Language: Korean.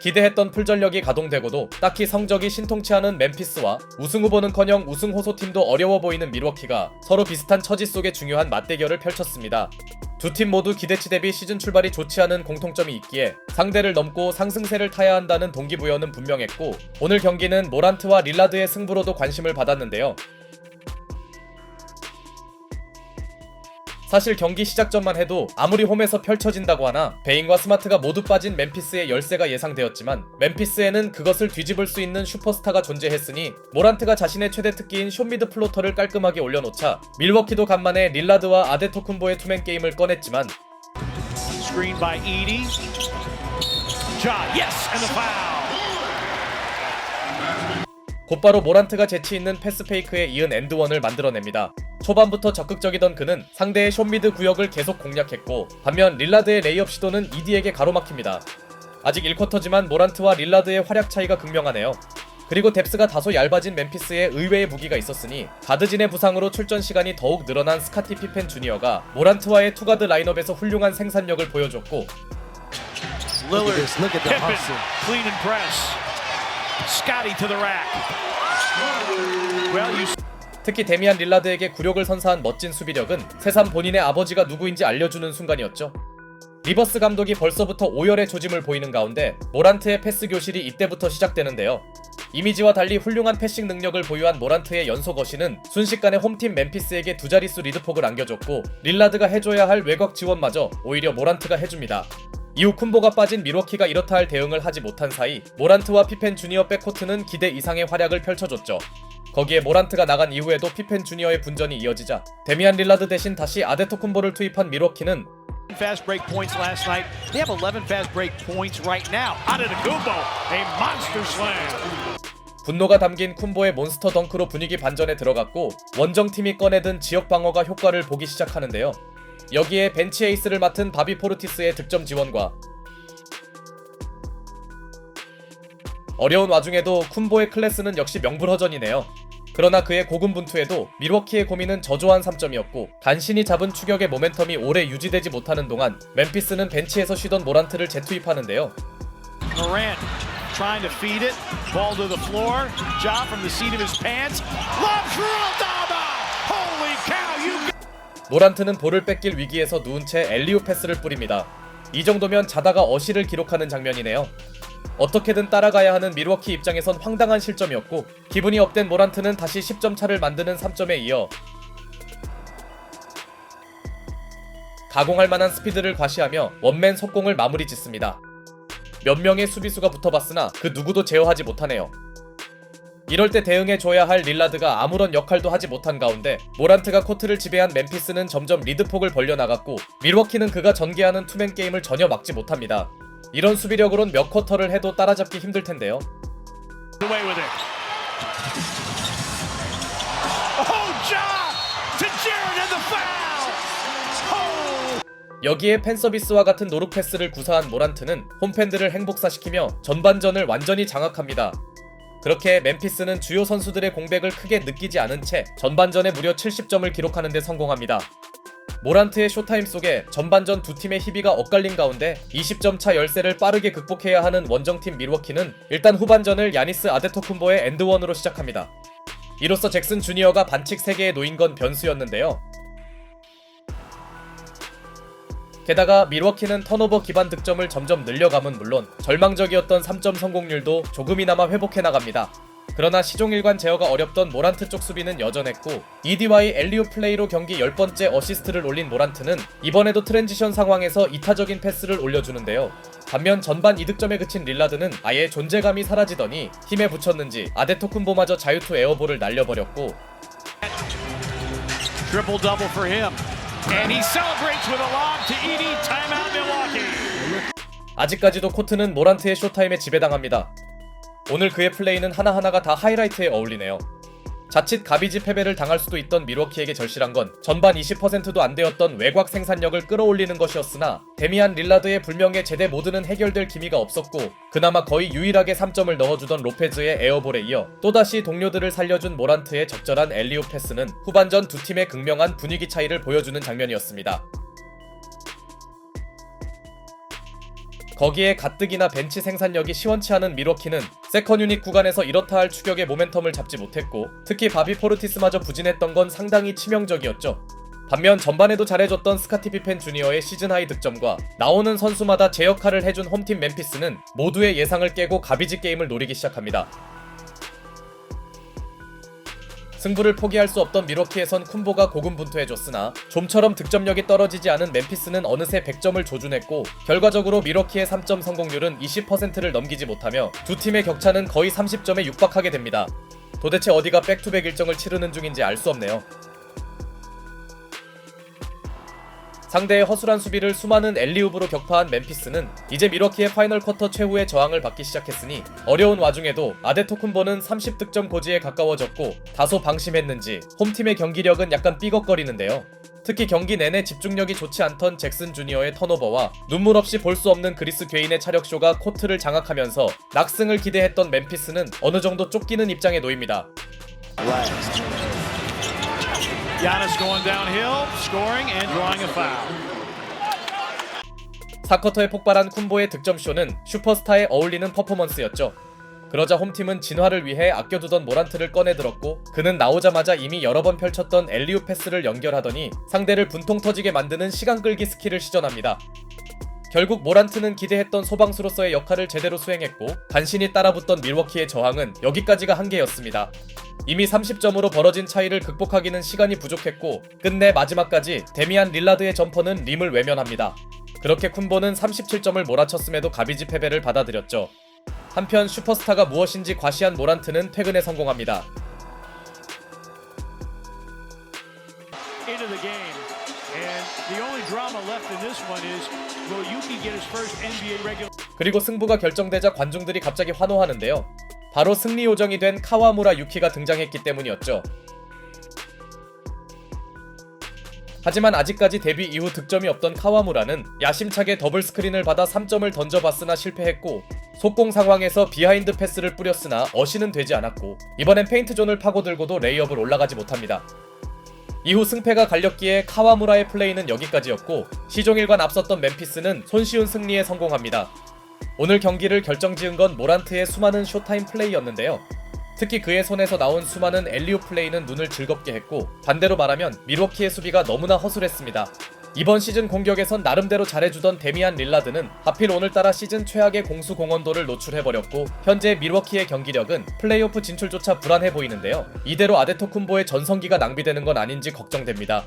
기대했던 풀전력이 가동되고도 딱히 성적이 신통치 않은 멤피스와 우승 후보는커녕 우승 호소팀도 어려워 보이는 밀워키가 서로 비슷한 처지 속에 중요한 맞대결을 펼쳤습니다. 두 팀 모두 기대치 대비 시즌 출발이 좋지 않은 공통점이 있기에 상대를 넘고 상승세를 타야 한다는 동기부여는 분명했고 오늘 경기는 모란트와 릴라드의 승부로도 관심을 받았는데요. 사실 경기 시작 전만 해도 아무리 홈에서 펼쳐진다고 하나 베인과 스마트가 모두 빠진 멤피스의 열세가 예상되었지만 멤피스에는 그것을 뒤집을 수 있는 슈퍼스타가 존재했으니 모란트가 자신의 최대 특기인 쇼미드 플로터를 깔끔하게 올려놓자 밀워키도 간만에 릴라드와 아데토쿤보의 투맨 게임을 꺼냈지만 Screen by Edie. Ja, yes, and the foul. 곧바로 모란트가 재치 있는 패스 페이크에 이은 엔드원을 만들어냅니다. 초반부터 적극적이던 그는 상대의 쇼미드 구역을 계속 공략했고 반면 릴라드의 레이업 시도는 이디에게 가로막힙니다. 아직 1쿼터지만 모란트와 릴라드의 활약 차이가 극명하네요. 그리고 뎁스가 다소 얇아진 멤피스에 의외의 무기가 있었으니 가드진의 부상으로 출전 시간이 더욱 늘어난 스카티 피펜 주니어가 모란트와의 투가드 라인업에서 훌륭한 생산력을 보여줬고 Look 특히 데미안 릴라드에게 굴욕을 선사한 멋진 수비력은 새삼 본인의 아버지가 누구인지 알려주는 순간이었죠. 리버스 감독이 벌써부터 오열의 조짐을 보이는 가운데 모란트의 패스 교실이 이때부터 시작되는데요. 이미지와 달리 훌륭한 패싱 능력을 보유한 모란트의 연속 어시는 순식간에 홈팀 멤피스에게 두 자릿수 리드폭을 안겨줬고 릴라드가 해줘야 할 외곽 지원마저 오히려 모란트가 해줍니다. 이후 쿤보가 빠진 미로키가 이렇다 할 대응을 하지 못한 사이 모란트와 피펜 주니어 백코트는 기대 이상의 활약을 펼쳐줬죠. 거기에 모란트가 나간 이후에도 피펜 주니어의 분전이 이어지자 데미안 릴라드 대신 다시 아데토쿤보를 투입한 미로키는 fast break points last night. They have 11 fast break points right now. Out of the Gumbo, a monster slam. 분노가 담긴 쿤보의 몬스터 덩크로 분위기 반전에 들어갔고 원정팀이 꺼내든 지역 방어가 효과를 보기 시작하는데요. 여기에 벤치 에이스를 맡은 바비 포르티스의 득점 지원과 어려운 와중에도 쿤보의 클래스는 역시 명불허전이네요. 그러나 그의 고군분투에도 밀워키의 고민은 저조한 3점이었고 간신히 잡은 추격의 모멘텀이 오래 유지되지 못하는 동안 멤피스는 벤치에서 쉬던 모란트를 재투입하는데요. Morant trying to feed it. Ball to the floor. Ja from the seat of his pants. Lob for Aldama. Holy cow, you 모란트는 볼을 뺏길 위기에서 누운 채 엘리우 패스를 뿌립니다. 이 정도면 자다가 어시를 기록하는 장면이네요. 어떻게든 따라가야 하는 밀워키 입장에선 황당한 실점이었고 기분이 업된 모란트는 다시 10점 차를 만드는 3점에 이어 가공할 만한 스피드를 과시하며 원맨 속공을 마무리 짓습니다. 몇 명의 수비수가 붙어봤으나 그 누구도 제어하지 못하네요. 이럴 때 대응해줘야 할 릴라드가 아무런 역할도 하지 못한 가운데 모란트가 코트를 지배한 멤피스는 점점 리드폭을 벌려나갔고 밀워키는 그가 전개하는 투맨 게임을 전혀 막지 못합니다. 이런 수비력으론 몇 쿼터를 해도 따라잡기 힘들 텐데요. Oh. Oh. 여기에 팬 서비스와 같은 노룩 패스를 구사한 모란트는 홈팬들을 행복사시키며 전반전을 완전히 장악합니다. 그렇게 멤피스는 주요 선수들의 공백을 크게 느끼지 않은 채 전반전에 무려 70점을 기록하는 데 성공합니다. 모란트의 쇼타임 속에 전반전 두 팀의 희비가 엇갈린 가운데 20점 차 열세를 빠르게 극복해야 하는 원정팀 밀워키는 일단 후반전을 야니스 아데토쿤보의 엔드원으로 시작합니다. 이로써 잭슨 주니어가 반칙 3개에 놓인 건 변수였는데요. 게다가 밀워키는 턴오버 기반 득점을 점점 늘려감은 물론 절망적이었던 3점 성공률도 조금이나마 회복해 나갑니다. 그러나 시종일관 제어가 어렵던 모란트 쪽 수비는 여전했고 EDY 엘리오 플레이로 경기 10번째 어시스트를 올린 모란트는 이번에도 트랜지션 상황에서 이타적인 패스를 올려주는데요. 반면 전반 2득점에 그친 릴라드는 아예 존재감이 사라지더니 힘에 붙였는지 아데토쿤보마저 자유투 에어볼을 날려버렸고 Triple double for him. And he celebrates with a lob to Edie. Timeout Milwaukee. 아직까지도 코트는 모란트의 쇼타임에 지배당합니다. 오늘 그의 플레이는 하나하나가 다 하이라이트에 어울리네요. 자칫 가비지 패배를 당할 수도 있던 미러키에게 절실한 건 전반 20%도 안 되었던 외곽 생산력을 끌어올리는 것이었으나 데미안 릴라드의 불명예 제대 모드는 해결될 기미가 없었고 그나마 거의 유일하게 3점을 넣어주던 로페즈의 에어볼에 이어 또다시 동료들을 살려준 모란트의 적절한 엘리오 패스는 후반전 두 팀의 극명한 분위기 차이를 보여주는 장면이었습니다. 거기에 가뜩이나 벤치 생산력이 시원치 않은 미러키는 세컨 유닛 구간에서 이렇다 할 추격의 모멘텀을 잡지 못했고 특히 바비 포르티스마저 부진했던 건 상당히 치명적이었죠. 반면 전반에도 잘해줬던 스카티 피펜 주니어의 시즌 하이 득점과 나오는 선수마다 제 역할을 해준 홈팀 멤피스는 모두의 예상을 깨고 가비지 게임을 노리기 시작합니다. 승부를 포기할 수 없던 미러키에선 쿤보가 고군분투해줬으나 좀처럼 득점력이 떨어지지 않은 멤피스는 어느새 100점을 조준했고 결과적으로 미러키의 3점 성공률은 20%를 넘기지 못하며 두 팀의 격차는 거의 30점에 육박하게 됩니다. 도대체 어디가 백투백 일정을 치르는 중인지 알 수 없네요. 상대의 허술한 수비를 수많은 엘리웁으로 격파한 멤피스는 이제 미러키의 파이널 쿼터 최후의 저항을 받기 시작했으니 어려운 와중에도 아데토쿤보는 30득점 고지에 가까워졌고 다소 방심했는지 홈팀의 경기력은 약간 삐걱거리는데요. 특히 경기 내내 집중력이 좋지 않던 잭슨 주니어의 턴오버와 눈물 없이 볼 수 없는 그리스 괴인의 차력쇼가 코트를 장악하면서 낙승을 기대했던 멤피스는 어느 정도 쫓기는 입장에 놓입니다. Giannis going downhill, scoring and drawing a foul. 4쿼터에 폭발한 쿤보의 득점쇼는 슈퍼스타에 어울리는 퍼포먼스였죠. 그러자 홈팀은 진화를 위해 아껴두던 모란트를 꺼내들었고 그는 나오자마자 이미 여러 번 펼쳤던 엘리우 패스를 연결하더니 상대를 분통 터지게 만드는 시간 끌기 스킬을 시전합니다. 결국 모란트는 기대했던 소방수로서의 역할을 제대로 수행했고 간신히 따라붙던 밀워키의 저항은 여기까지가 한계였습니다. 이미 30점으로 벌어진 차이를 극복하기는 시간이 부족했고 끝내 마지막까지 데미안 릴라드의 점퍼는 림을 외면합니다. 그렇게 쿤보는 37점을 몰아쳤음에도 가비지 패배를 받아들였죠. 한편 슈퍼스타가 무엇인지 과시한 모란트는 퇴근에 성공합니다. The only drama left in this one is will Yuki get his first NBA regular 그리고 승부가 결정되자 관중들이 갑자기 환호하는데요. 바로 승리 요정이 된 카와무라 유키가 등장했기 때문이었죠. 하지만 아직까지 데뷔 이후 득점이 없던 카와무라는 야심차게 더블 스크린을 받아 3점을 던져봤으나 실패했고 속공 상황에서 비하인드 패스를 뿌렸으나 어시는 되지 않았고 이번엔 페인트 존을 파고들고도 레이업을 올라가지 못합니다. 이후 승패가 갈렸기에 카와무라의 플레이는 여기까지였고 시종일관 앞섰던 멤피스는 손쉬운 승리에 성공합니다. 오늘 경기를 결정지은 건 모란트의 수많은 쇼타임 플레이였는데요. 특히 그의 손에서 나온 수많은 엘리오 플레이는 눈을 즐겁게 했고 반대로 말하면 미로키의 수비가 너무나 허술했습니다. 이번 시즌 공격에선 나름대로 잘해주던 데미안 릴라드는 하필 오늘따라 시즌 최악의 공수 공헌도를 노출해버렸고 현재 밀워키의 경기력은 플레이오프 진출조차 불안해 보이는데요. 이대로 아데토쿤보의 전성기가 낭비되는 건 아닌지 걱정됩니다.